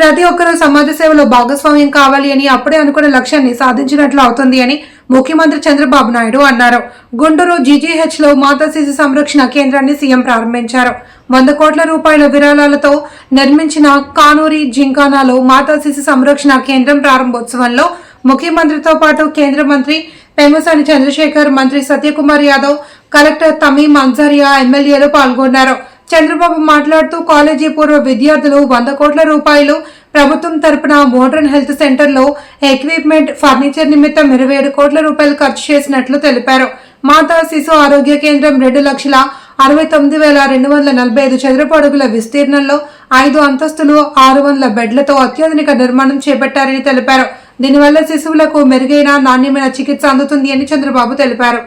ప్రతి ఒక్కరూ సమాజ సేవలో భాగస్వామ్యం కావాలి అని అప్పుడే అనుకున్న లక్ష్యాన్ని సాధించినట్లు అవుతుంది అని ముఖ్యమంత్రి చంద్రబాబు నాయుడు అన్నారు. గుంటూరు జీజీహెచ్లో మాతా శిశు సంరక్షణ కేంద్రాన్ని సీఎం ప్రారంభించారు. వంద కోట్ల రూపాయల విరాళాలతో నిర్మించిన కానూరి జింకానాలో మాతా శిశు సంరక్షణ కేంద్రం ప్రారంభోత్సవంలో ముఖ్యమంత్రితో పాటు కేంద్ర మంత్రి పెమ్మసాని చంద్రశేఖర్ మంత్రి సత్యకుమార్ యాదవ్ కలెక్టర్ తమీం అన్సారియా ఎమ్మెల్యేలు పాల్గొన్నారు. చంద్రబాబు మాట్లాడుతూ కాలేజీ పూర్వ విద్యార్థులు వంద కోట్ల రూపాయలు ప్రభుత్వం తరపున మోడర్న్ హెల్త్ సెంటర్లో ఎక్విప్మెంట్ ఫర్నిచర్ నిమిత్తం ఇరవై ఏడు కోట్ల రూపాయలు ఖర్చు చేసినట్లు తెలిపారు. మాతా శిశు ఆరోగ్య కేంద్రం రెండు లక్షల అరవై తొమ్మిది వేల రెండు వందల నలభై ఐదు చదరపు అడుగుల విస్తీర్ణంలో ఐదు అంతస్తులు ఆరు వందల బెడ్లతో అత్యాధునిక నిర్మాణం చేపట్టారని తెలిపారు. దీనివల్ల శిశువులకు మెరుగైన నాణ్యమైన చికిత్స అందుతుంది అని చంద్రబాబు తెలిపారు.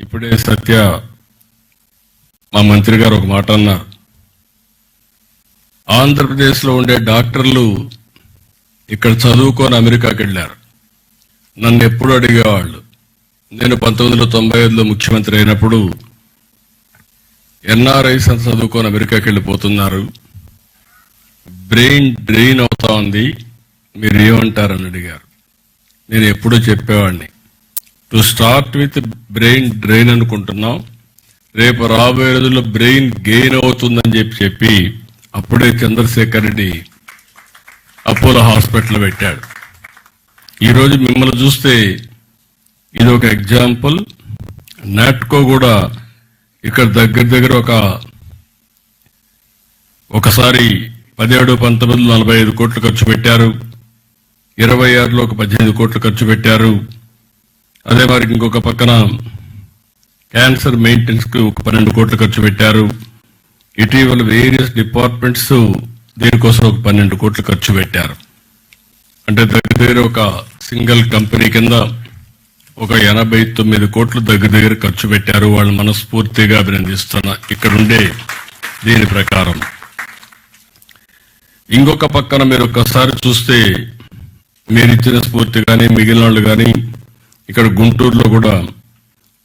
ఇప్పుడే సత్య మా మంత్రి గారు ఒక మాట అన్నారు ఆంధ్రప్రదేశ్లో ఉండే డాక్టర్లు ఇక్కడ చదువుకొని అమెరికాకి వెళ్ళారు. నన్ను ఎప్పుడు అడిగేవాళ్ళు? నేను పంతొమ్మిది వందల తొంభై ఐదులో ముఖ్యమంత్రి అయినప్పుడు ఎన్ఆర్ఐస్ అని చదువుకొని అమెరికాకి వెళ్ళిపోతున్నారు. బ్రెయిన్ డ్రెయిన్ అవుతా ఉంది మీరు ఏమంటారని అడిగారు. నేను ఎప్పుడూ చెప్పేవాడిని. To start with brain drain అనుకుంటున్నాం. రేపు రాబోయే రోజుల్లో బ్రెయిన్ గెయిన్ అవుతుందని చెప్పి చెప్పి అప్పుడే చంద్రశేఖర్ రెడ్డి అపోలో హాస్పిటల్ పెట్టాడు. ఈరోజు మిమ్మల్ని చూస్తే ఇది ఒక ఎగ్జాంపుల్. నాట్కో కూడా ఇక్కడ దగ్గర దగ్గర ఒక ఒకసారి పదిహేడు పంతొమ్మిది నలభై ఐదు కోట్లు ఖర్చు పెట్టారు. ఇరవై ఆరులో ఒక పద్దెనిమిది కోట్లు ఖర్చు పెట్టారు. అదే మరి ఇంకొక పక్కన క్యాన్సర్ మెయింటెనెన్స్ ఒక పన్నెండు కోట్లు ఖర్చు పెట్టారు. ఇటీవల వేరియస్ డిపార్ట్మెంట్స్ దీనికోసం ఒక పన్నెండు కోట్లు ఖర్చు పెట్టారు. అంటే దగ్గర దగ్గర ఒక సింగిల్ కంపెనీ కింద ఒక ఎనభై తొమ్మిది కోట్లు దగ్గర దగ్గర ఖర్చు పెట్టారు. వాళ్ళు మనస్ఫూర్తిగా అభినందిస్తున్నా ఇక్కడుండే దీని ప్రకారం. ఇంకొక పక్కన మీరు ఒక్కసారి చూస్తే మీరు ఇచ్చిన స్ఫూర్తి కానీ మిగిలిన వాళ్ళు కానీ ఇక్కడ గుంటూరులో కూడా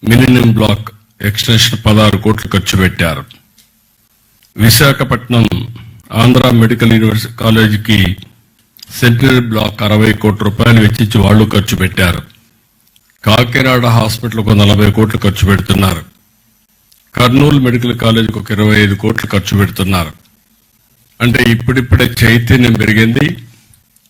మిలినియం బ్లాక్ ఎక్స్టెన్షన్ పదహారు కోట్లు ఖర్చు పెట్టారు. విశాఖపట్నం ఆంధ్ర మెడికల్ యూనివర్సిటీ కాలేజీకి సెంట్రల్ బ్లాక్ అరవై కోట్ల రూపాయలు వెచ్చించి వాళ్ళు ఖర్చు పెట్టారు. కాకినాడ హాస్పిటల్ ఒక నలభై కోట్లు ఖర్చు పెడుతున్నారు. కర్నూలు మెడికల్ కాలేజీకి ఒక ఇరవై ఐదు కోట్లు ఖర్చు పెడుతున్నారు. అంటే ఇప్పుడిప్పుడే చైతన్యం పెరిగింది.